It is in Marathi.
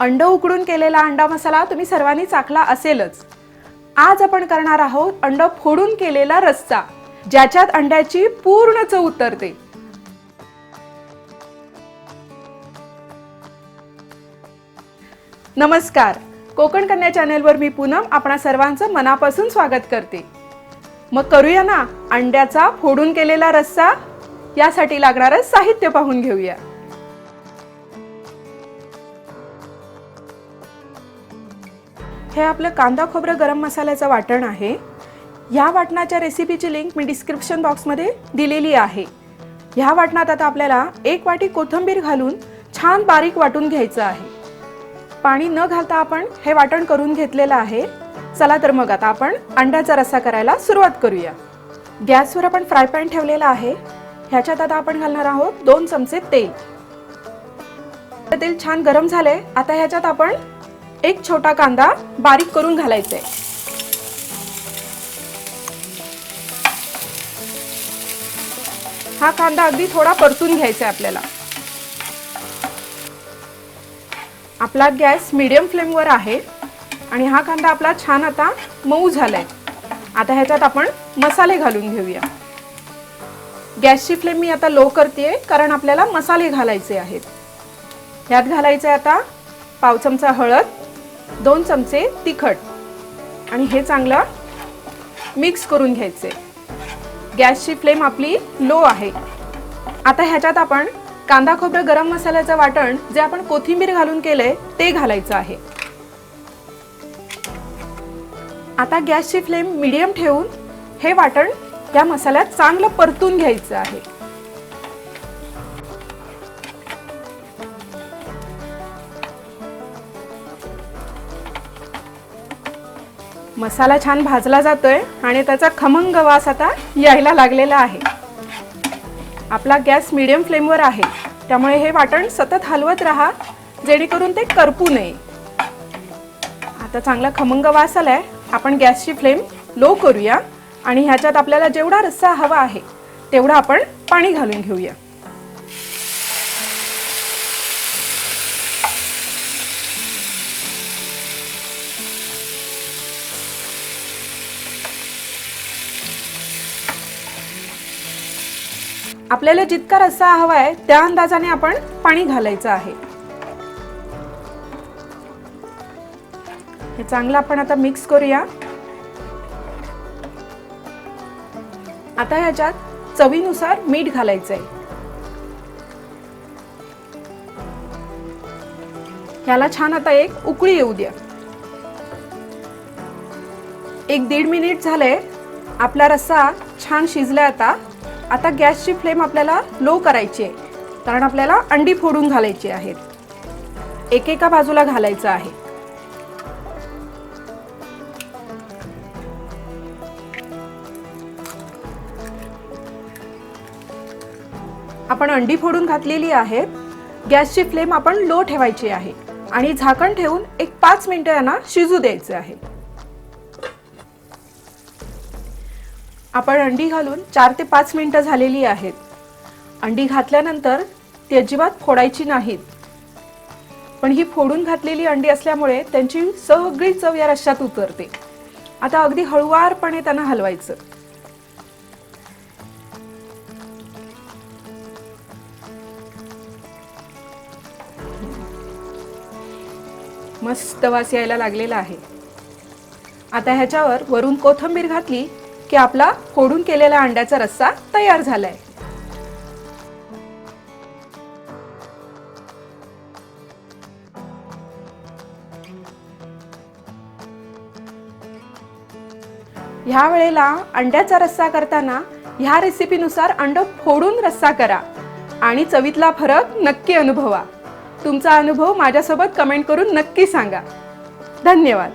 अंड उकडून केलेला अंडा मसाला तुम्ही सर्वांनी चाखला असेलच. आज आपण करणार आहोत अंड फोडून केलेला रस्सा ज्याच्यात अंड्याची पूर्ण चव उतरते. नमस्कार. कोकण कन्या चॅनेलवर मी पूनम आपणा सर्वांचं मनापासून स्वागत करते. मग करूया ना अंड्याचा फोडून केलेला रस्सा? यासाठी लागणारं साहित्य पाहून घेऊया. हे आपलं कांदा खोबरं गरम मसाल्याचं वाटण आहे. ह्या वाटणाच्या रेसिपीची लिंक मी डिस्क्रिप्शन बॉक्समध्ये दिलेली आहे. ह्या वाटणात आता आपल्याला एक वाटी कोथिंबीर घालून छान बारीक वाटून घ्यायचं आहे. पाणी न घालता आपण हे वाटण करून घेतलेलं आहे. चला तर मग आता आपण अंड्याचा रस्सा करायला सुरुवात करूया. गॅसवर आपण फ्राय पॅन ठेवलेला आहे. ह्याच्यात आता आपण घालणार आहोत दोन चमचे तेल. तेल छान गरम झाले आता ह्याच्यात आपण एक छोटा कांदा बारीक करून घालायचा आहे हा कांदा अगदी थोडा परतून घ्यायचा आहे आपल्याला. आपला गॅस मिडियम फ्लेमवर आहे आणि हा कांदा आपला छान आता मऊ झालाय. आता ह्याच्यात आपण मसाले घालून घेऊया. गॅसची फ्लेम मी आता लो करते कारण आपल्याला मसाले घालायचे आहेत. ह्यात घालायचे आता पाव चमचा हळद दोन चमचे तिखट. आणि हे चांगलं मिक्स करून घ्यायचे. गॅसची फ्लेम आपली लो आहे. आता ह्याच्यात आपण कांदा खोबरं गरम मसाल्याचं वाटण जे आपण कोथिंबीर घालून केलंय ते घालायचं आहे. आता गॅसची फ्लेम मिडियम ठेवून हे वाटण या मसाल्यात चांगलं परतून घ्यायचं आहे. मसाला छान भाजला जातोय आणि त्याचा खमंग वास आता यायला लागलेला आहे. आपला गॅस मिडियम फ्लेमवर आहे. त्यामुळे हे वाटण सतत हलवत राहा जेणेकरून ते करपू नये. आता चांगला खमंग वास आलाय. आपण गॅसची फ्लेम लो करूया आणि ह्याच्यात आपल्याला जेवढा रस्सा हवा आहे तेवढा आपण पाणी घालून घेऊया. आपल्याला जितका रस्सा हवा आहे त्या अंदाजाने आपण पाणी घालायचं आहे. हे चांगलं आपण आता मिक्स करूया. आता ह्याच्यात चवीनुसार मीठ घालायचंय. ह्याला छान आता एक उकळी येऊ द्या. एक दीड मिनिट झालंय. आपला रस्सा छान शिजलाय आता. आता गॅसची फ्लेम आपल्याला लो करायची आहे. कारण आपल्याला अंडी फोडून घालायची आहेत. एकेका बाजूला घालायचं आहे. आपण अंडी फोडून घातलेली आहेत गॅसची फ्लेम आपण लो ठेवायची आहे. आणि झाकण ठेवून एक पाच मिनिटं यांना शिजू द्यायचे आहे. आपण अंडी घालून चार ते पाच मिनिटं झालेली आहेत. अंडी घातल्यानंतर ती अजिबात फोडायची नाहीत. पण ही फोडून घातलेली अंडी असल्यामुळे त्यांची सगळी चव या रश्यात उतरते. आता अगदी हळुवारपणे त्यांना हलवायचं. मस्त वास यायला लागलेला आहे. आता ह्याच्यावर वरून कोथंबीर घातली की आपला फोडून केलेला अंड्याचा रस्सा तयार झालाय. ह्या वेळेला अंड्याचा रस्सा करताना ह्या रेसिपीनुसार अंड फोडून रस्सा करा आणि चवीतला फरक नक्की अनुभवा. तुमचा अनुभव माझ्यासोबत कमेंट करून नक्की सांगा. धन्यवाद.